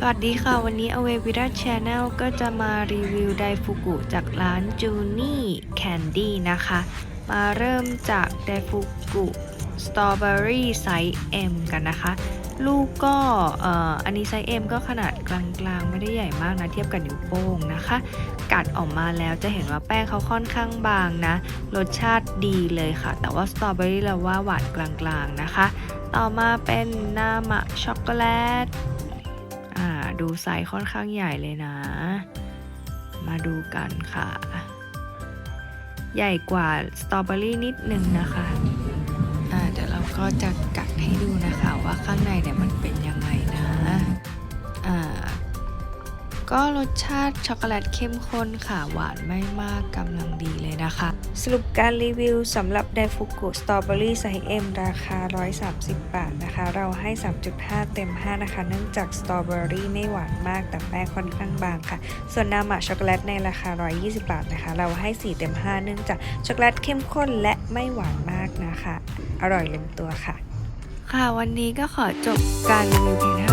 สวัสดีค่ะ วันนี้ a w a v i d a Channel ก็จะมารีวิวไดฟุกุจากร้านจูนี่แคนดี้นะคะ มาเริ่มจากไดฟุกุสตรอเบอรี่ไซส์ M กันนะคะ ลูกก็อันนี้ไซส์ M ก็ขนาดกลางๆ ไม่ได้ใหญ่มากนะ เทียบกับนิ้วโป้งนะคะ กัดออกมาแล้วจะเห็นว่าแป้งเขาค่อนข้างบางนะ รสชาติดีเลยค่ะ แต่ว่าสตรอเบอรี่เราว่าหวานกลางๆนะคะ ต่อมาเป็นนามะช็อกโกแลต ดูไซส์ค่อนข้างใหญ่เลยนะ มาดูกันค่ะ ใหญ่กว่าสตรอเบอรี่นิดนึงนะคะ อ่าเดี๋ยวเราก็จะกัดให้ดูนะคะว่าข้างในเนี่ยมันเป็นยังไง ก็รสชาติช็อกโกแลตเข้มข้นค่ะ หวานไม่มากกำลังดีเลยนะคะ สรุปการรีวิวสำหรับไดฟุกุสตรอเบอรี่ไซส์ M ราคา 130 บาทนะคะ เราให้ 3.5 เต็ม 5 นะคะ เนื่องจากสตรอเบอรี่ไม่หวานมากแต่แป้งค่อนข้างบางค่ะ ส่วนนามะช็อกโกแลตในราคา 120 บาทนะคะ เราให้ 4 เต็ม 5 เนื่องจากช็อกโกแลตเข้มข้นและไม่หวานมากนะคะ อร่อยลงตัวค่ะ ค่ะวันนี้ก็ขอจบการรีวิวเพียง